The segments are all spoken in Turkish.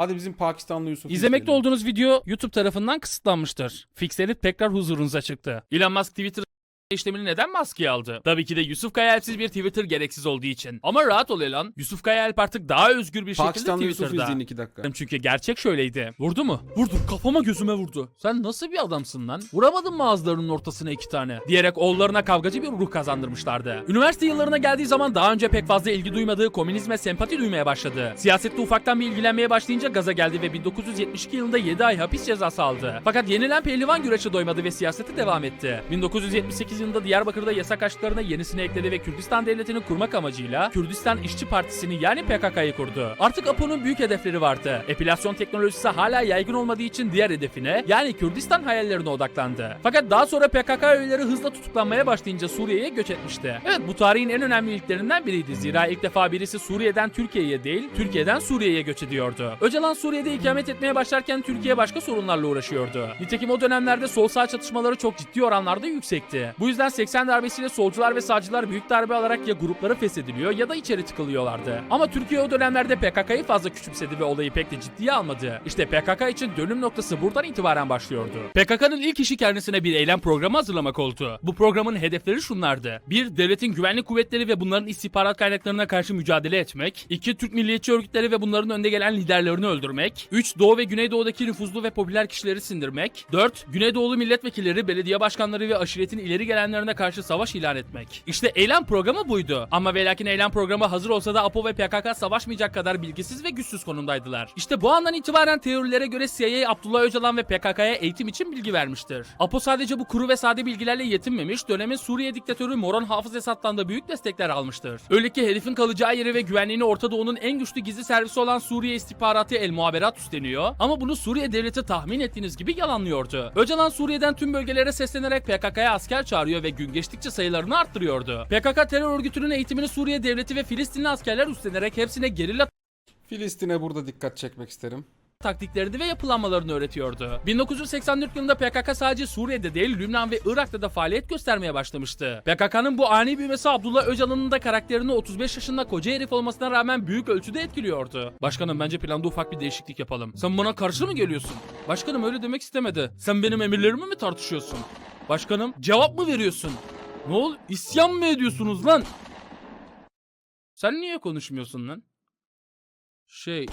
Hadi bizim Pakistanlı Yusuf. İzlemekte izleyelim. olduğunuz video YouTube tarafından kısıtlanmıştır. Fixlenip tekrar huzurunuza çıktı. Elon Musk Twitter işlemini neden maskeye aldı? Tabii ki de Yusuf Kayalp'siz bir Twitter gereksiz olduğu için. Ama rahat ol Elon. Yusuf Kayalp artık daha özgür bir şekilde Pakistanlı Yusuf Twitter'da. izleyin 2 dakika. Çünkü gerçek şöyleydi. Vurdu mu? Vurdu. Kafama gözüme vurdu. Sen nasıl bir adamsın lan? Vuramadın mı ağızlarının ortasına iki tane? Diyerek oğullarına kavgacı bir ruh kazandırmışlardı. Üniversite yıllarına geldiği zaman daha önce pek fazla ilgi duymadığı komünizme sempati duymaya başladı. Siyasette ufaktan bir ilgilenmeye başlayınca gaza geldi ve 1972 yılında 7 ay hapis cezası aldı. Fakat yenilen pehlivan güreşe doymadı ve siyasete devam etti. 1978 yılında Diyarbakır'da yasak aşklarına yenisini ekledi ve Kürdistan devletini kurmak amacıyla Kürdistan İşçi Partisi'ni yani PKK'yı kurdu. Artık APO'nun büyük hedefleri vardı. Epilasyon teknolojisi hala yaygın olmadığı için diğer hedefine yani Kürdistan hayallerine odaklandı. Fakat daha sonra PKK üyeleri hızla tutuklanmaya başlayınca Suriye'ye göç etmişti. Evet bu tarihin en önemli ilklerinden biriydi. Zira ilk defa birisi Suriye'den Türkiye'ye değil, Türkiye'den Suriye'ye göç ediyordu. Öcalan Suriye'de ikamet etmeye başlarken Türkiye başka sorunlarla uğraşıyordu. Nitekim o dönemlerde sol sağ çatışmaları çok ciddi oranlarda yüksekti. Bu yüzden 80 darbesiyle solcular ve sağcılar büyük darbe alarak ya grupları feshediliyor ya da içeri tıkılıyorlardı. Ama Türkiye o dönemlerde PKK'yı fazla küçümsedi ve olayı pek de ciddiye almadı. İşte PKK için dönüm noktası buradan itibaren başlıyordu. PKK'nın ilk işi kendisine bir eylem programı hazırlamak oldu. Bu programın hedefleri şunlardı. 1. Devletin güvenlik kuvvetleri ve bunların istihbarat kaynaklarına karşı mücadele etmek. 2. Türk milliyetçi örgütleri ve bunların önde gelen liderlerini öldürmek. 3. Doğu ve Güneydoğu'daki nüfuzlu ve popüler kişileri sindirmek. 4. Güneydoğulu milletvekilleri, belediye başkanları ve aşiretin ileri gelenlerine karşı savaş ilan etmek. İşte eylem programı buydu. Ama ve eylem programı hazır olsa da APO ve PKK savaşmayacak kadar bilgisiz ve güçsüz konumdaydılar. İşte bu andan itibaren teorilere göre CIA Abdullah Öcalan ve PKK'ya eğitim için bilgi vermiştir. APO sadece bu kuru ve sade bilgilerle yetinmemiş, dönemin Suriye diktatörü Moron Hafız Esad'dan da büyük destekler almıştır. Öyle ki herifin kalacağı yeri ve güvenliğini Orta Doğu'nun en güçlü gizli servisi olan Suriye istihbaratı El Muhaberat üstleniyor ama bunu Suriye devleti tahmin ettiğiniz gibi yalanlıyordu. Öcalan Suriye'den tüm bölgelere seslenerek PKK'ya asker çağırıyor ve gün geçtikçe sayılarını arttırıyordu. PKK terör örgütünün eğitimini Suriye devleti ve Filistinli askerler üstlenerek hepsine gerilla Filistin'e burada dikkat çekmek isterim. taktiklerini ve yapılanmalarını öğretiyordu. 1984 yılında PKK sadece Suriye'de değil Lübnan ve Irak'ta da faaliyet göstermeye başlamıştı. PKK'nın bu ani büyümesi Abdullah Öcalan'ın da karakterini 35 yaşında koca herif olmasına rağmen büyük ölçüde etkiliyordu. Başkanım bence planda ufak bir değişiklik yapalım. Sen bana karşı mı geliyorsun? Başkanım öyle demek istemedi. Sen benim emirlerimi mi tartışıyorsun? Başkanım cevap mı veriyorsun? Ne ol? İsyan mı ediyorsunuz lan? Sen niye konuşmuyorsun lan? Şey,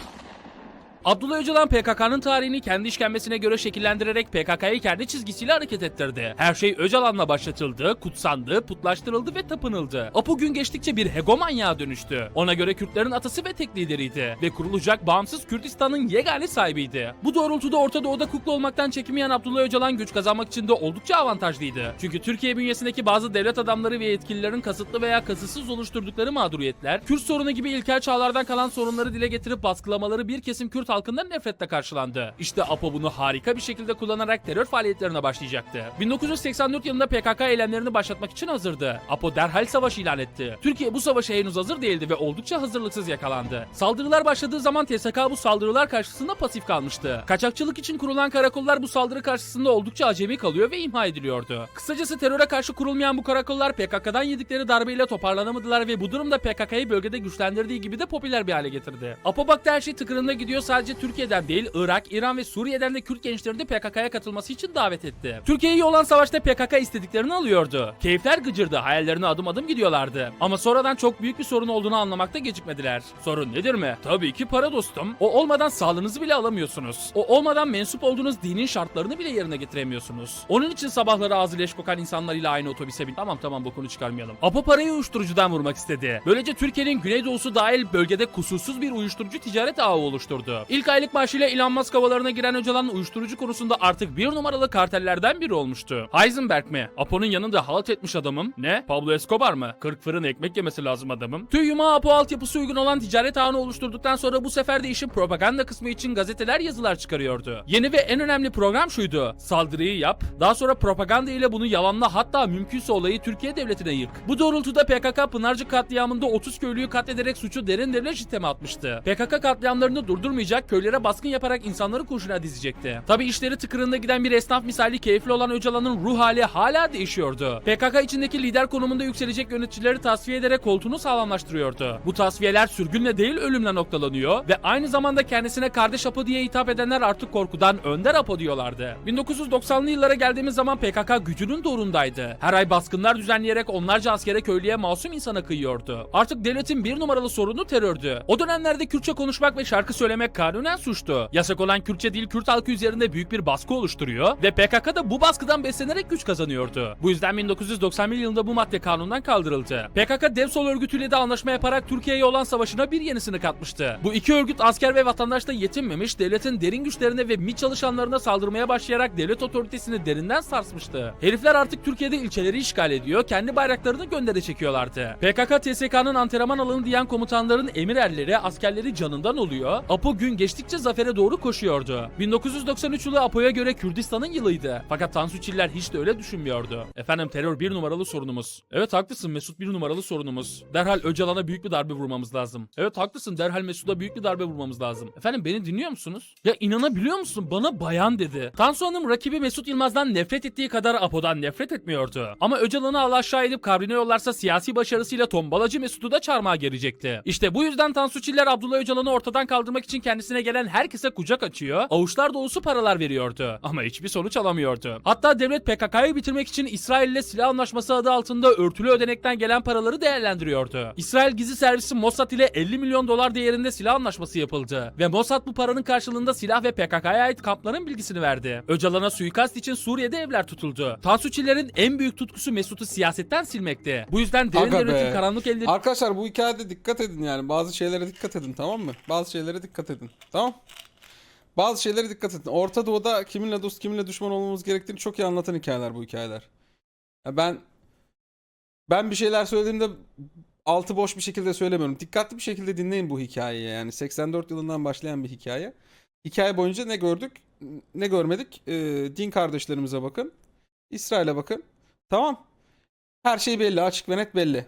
Abdullah Öcalan PKK'nın tarihini kendi işkembesine göre şekillendirerek PKK'yı kendi çizgisiyle hareket ettirdi. Her şey Öcalan'la başlatıldı, kutsandı, putlaştırıldı ve tapınıldı. Apo gün geçtikçe bir hegemonyağa dönüştü. Ona göre Kürtlerin atası ve tek lideriydi ve kurulacak bağımsız Kürdistan'ın yegane sahibiydi. Bu doğrultuda Orta Doğu'da kukla olmaktan çekinmeyen Abdullah Öcalan güç kazanmak için de oldukça avantajlıydı. Çünkü Türkiye bünyesindeki bazı devlet adamları ve yetkililerin kasıtlı veya kasıtsız oluşturdukları mağduriyetler, Kürt sorunu gibi ilkel çağlardan kalan sorunları dile getirip baskılamaları bir kesim Kürt halkından nefretle karşılandı. İşte APO bunu harika bir şekilde kullanarak terör faaliyetlerine başlayacaktı. 1984 yılında PKK eylemlerini başlatmak için hazırdı. APO derhal savaş ilan etti. Türkiye bu savaşa henüz hazır değildi ve oldukça hazırlıksız yakalandı. Saldırılar başladığı zaman TSK bu saldırılar karşısında pasif kalmıştı. Kaçakçılık için kurulan karakollar bu saldırı karşısında oldukça acemi kalıyor ve imha ediliyordu. Kısacası teröre karşı kurulmayan bu karakollar PKK'dan yedikleri darbeyle toparlanamadılar ve bu durumda PKK'yı bölgede güçlendirdiği gibi de popüler bir hale getirdi. APO baktı her şey tıkırında gidiyor sadece Türkiye'den değil Irak, İran ve Suriye'den de Kürt gençlerini PKK'ya katılması için davet etti. Türkiye'yi olan savaşta PKK istediklerini alıyordu. Keyifler gıcırdı, hayallerine adım adım gidiyorlardı. Ama sonradan çok büyük bir sorun olduğunu anlamakta gecikmediler. Sorun nedir mi? Tabii ki para dostum. O olmadan sağlığınızı bile alamıyorsunuz. O olmadan mensup olduğunuz dinin şartlarını bile yerine getiremiyorsunuz. Onun için sabahları ağzı leş kokan insanlarıyla aynı otobüse bin. Tamam tamam bokunu çıkarmayalım. Apo parayı uyuşturucudan vurmak istedi. Böylece Türkiye'nin güneydoğusu dahil bölgede kusursuz bir uyuşturucu ticaret ağı oluşturdu. İlk aylık maaşıyla Elon Musk havalarına giren Öcalan uyuşturucu konusunda artık bir numaralı kartellerden biri olmuştu. Heisenberg mi? Apo'nun yanında halt etmiş adamım. Ne? Pablo Escobar mı? 40 fırın ekmek yemesi lazım adamım. Tüy yumağı Apo altyapısı uygun olan ticaret ağını oluşturduktan sonra bu sefer de işin propaganda kısmı için gazeteler yazılar çıkarıyordu. Yeni ve en önemli program şuydu. Saldırıyı yap, daha sonra propaganda ile bunu yalanla hatta mümkünse olayı Türkiye devletine yık. Bu doğrultuda PKK Pınarcık katliamında 30 köylüyü katlederek suçu derin devlet sisteme atmıştı. PKK katliamlarını durdurmayacak oluşturacak, köylere baskın yaparak insanları kurşuna dizecekti. Tabi işleri tıkırında giden bir esnaf misali keyifli olan Öcalan'ın ruh hali hala değişiyordu. PKK içindeki lider konumunda yükselecek yöneticileri tasfiye ederek koltuğunu sağlamlaştırıyordu. Bu tasfiyeler sürgünle değil ölümle noktalanıyor ve aynı zamanda kendisine kardeş Apo diye hitap edenler artık korkudan Önder Apo diyorlardı. 1990'lı yıllara geldiğimiz zaman PKK gücünün doğrundaydı. Her ay baskınlar düzenleyerek onlarca askere köylüye masum insana kıyıyordu. Artık devletin bir numaralı sorunu terördü. O dönemlerde Kürtçe konuşmak ve şarkı söylemek kanunen suçtu. Yasak olan Kürtçe dil Kürt halkı üzerinde büyük bir baskı oluşturuyor ve PKK da bu baskıdan beslenerek güç kazanıyordu. Bu yüzden 1991 yılında bu madde kanundan kaldırıldı. PKK Devsol örgütüyle de anlaşma yaparak Türkiye'ye olan savaşına bir yenisini katmıştı. Bu iki örgüt asker ve vatandaşla yetinmemiş, devletin derin güçlerine ve MİT çalışanlarına saldırmaya başlayarak devlet otoritesini derinden sarsmıştı. Herifler artık Türkiye'de ilçeleri işgal ediyor, kendi bayraklarını göndere çekiyorlardı. PKK TSK'nın antrenman alanı diyen komutanların emir erleri, askerleri canından oluyor. Apo gün geçtikçe zafere doğru koşuyordu. 1993 yılı Apo'ya göre Kürdistan'ın yılıydı. Fakat Tansu Çiller hiç de öyle düşünmüyordu. Efendim terör bir numaralı sorunumuz. Evet haklısın Mesut bir numaralı sorunumuz. Derhal Öcalan'a büyük bir darbe vurmamız lazım. Evet haklısın derhal Mesut'a büyük bir darbe vurmamız lazım. Efendim beni dinliyor musunuz? Ya inanabiliyor musun? Bana bayan dedi. Tansu Hanım rakibi Mesut Yılmaz'dan nefret ettiği kadar Apo'dan nefret etmiyordu. Ama Öcalan'ı Allah aşağı edip kabrine yollarsa siyasi başarısıyla tombalacı Mesut'u da çarmıha gelecekti. İşte bu yüzden Tansu Çiller Abdullah Öcalan'ı ortadan kaldırmak için kendisine gelen herkese kucak açıyor, avuçlar dolusu paralar veriyordu. Ama hiçbir sonuç alamıyordu. Hatta devlet PKK'yı bitirmek için İsrail ile silah anlaşması adı altında örtülü ödenekten gelen paraları değerlendiriyordu. İsrail gizli servisi Mossad ile 50 milyon dolar değerinde silah anlaşması yapıldı. Ve Mossad bu paranın karşılığında silah ve PKK'ya ait kampların bilgisini verdi. Öcalan'a suikast için Suriye'de evler tutuldu. Tansu Çiller'in en büyük tutkusu Mesut'u siyasetten silmekti. Bu yüzden derin Aga devletin be. karanlık elleri Arkadaşlar bu hikayede dikkat edin yani. Bazı şeylere dikkat edin tamam mı? Bazı şeylere dikkat edin. Tamam? Bazı şeylere dikkat edin. Orta Doğu'da kiminle dost kiminle düşman olmamız gerektiğini çok iyi anlatan hikayeler bu hikayeler. Ya ben ben bir şeyler söylediğimde altı boş bir şekilde söylemiyorum. Dikkatli bir şekilde dinleyin bu hikayeyi yani. 84 yılından başlayan bir hikaye. Hikaye boyunca ne gördük, ne görmedik? Ee, din kardeşlerimize bakın. İsrail'e bakın. Tamam. Her şey belli, açık ve net belli.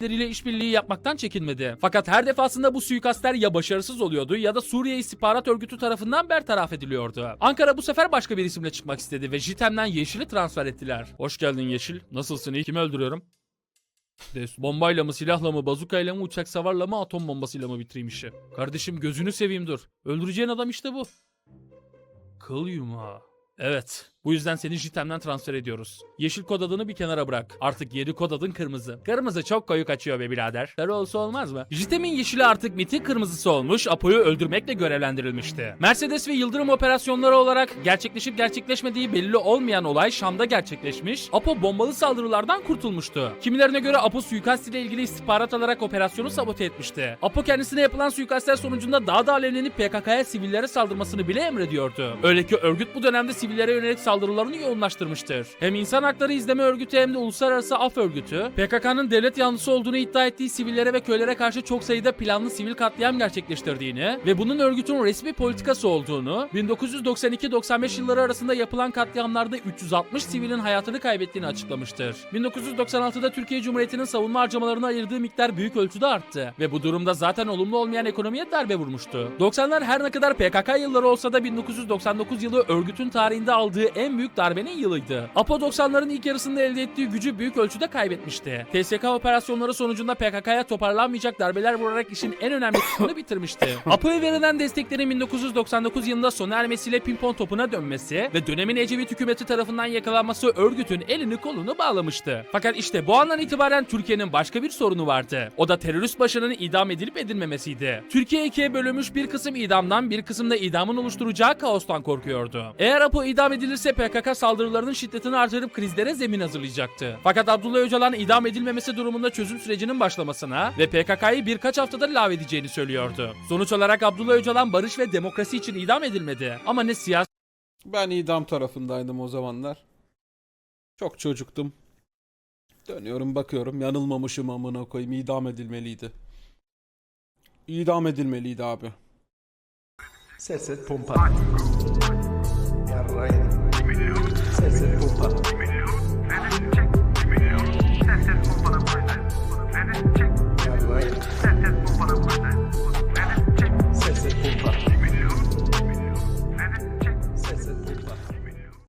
İle işbirliği yapmaktan çekinmedi. Fakat her defasında bu suikastler ya başarısız oluyordu ya da Suriye İstihbarat Örgütü tarafından bertaraf ediliyordu. Ankara bu sefer başka bir isimle çıkmak istedi ve JITEM'den Yeşil'i transfer ettiler. Hoş geldin Yeşil. Nasılsın? İyi kimi öldürüyorum? Des, bombayla mı, silahla mı, bazukayla mı, uçak savarla mı, atom bombasıyla mı bitireyim işi? Kardeşim gözünü seveyim dur. Öldüreceğin adam işte bu. Kıl yumağı. Evet. Bu yüzden seni JITEM'den transfer ediyoruz. Yeşil kod adını bir kenara bırak. Artık yeni kod adın kırmızı. Kırmızı çok koyu kaçıyor be birader. Sarı olsa olmaz mı? JITEM'in yeşili artık MIT'in kırmızısı olmuş, Apo'yu öldürmekle görevlendirilmişti. Mercedes ve Yıldırım operasyonları olarak gerçekleşip gerçekleşmediği belli olmayan olay Şam'da gerçekleşmiş. Apo bombalı saldırılardan kurtulmuştu. Kimilerine göre Apo suikast ile ilgili istihbarat alarak operasyonu sabote etmişti. Apo kendisine yapılan suikastler sonucunda daha da alevlenip PKK'ya sivillere saldırmasını bile emrediyordu. Öyle ki örgüt bu dönemde sivillere yönelik saldırılarını yoğunlaştırmıştır. Hem insan hakları izleme örgütü hem de uluslararası af örgütü PKK'nın devlet yanlısı olduğunu iddia ettiği sivillere ve köylere karşı çok sayıda planlı sivil katliam gerçekleştirdiğini ve bunun örgütün resmi politikası olduğunu, 1992-95 yılları arasında yapılan katliamlarda 360 sivilin hayatını kaybettiğini açıklamıştır. 1996'da Türkiye Cumhuriyeti'nin savunma harcamalarına ayırdığı miktar büyük ölçüde arttı ve bu durumda zaten olumlu olmayan ekonomiye darbe vurmuştu. 90'lar her ne kadar PKK yılları olsa da 1999 yılı örgütün tarihinde aldığı en büyük darbenin yılıydı. APO 90'ların ilk yarısında elde ettiği gücü büyük ölçüde kaybetmişti. TSK operasyonları sonucunda PKK'ya toparlanmayacak darbeler vurarak işin en önemli kısmını bitirmişti. APO'ya verilen desteklerin 1999 yılında sona ermesiyle pimpon topuna dönmesi ve dönemin Ecevit hükümeti tarafından yakalanması örgütün elini kolunu bağlamıştı. Fakat işte bu andan itibaren Türkiye'nin başka bir sorunu vardı. O da terörist başının idam edilip edilmemesiydi. Türkiye ikiye bölünmüş bir kısım idamdan bir kısım da idamın oluşturacağı kaostan korkuyordu. Eğer APO idam edilirse PKK saldırılarının şiddetini artırıp krizlere zemin hazırlayacaktı. Fakat Abdullah Öcalan idam edilmemesi durumunda çözüm sürecinin başlamasına ve PKK'yı birkaç haftada lağvedeceğini söylüyordu. Sonuç olarak Abdullah Öcalan barış ve demokrasi için idam edilmedi. Ama ne siyasi Ben idam tarafındaydım o zamanlar. Çok çocuktum. Dönüyorum bakıyorum yanılmamışım amına koyayım idam edilmeliydi. İdam edilmeliydi abi. Serset pompa. Yarrayın. Serset pompa.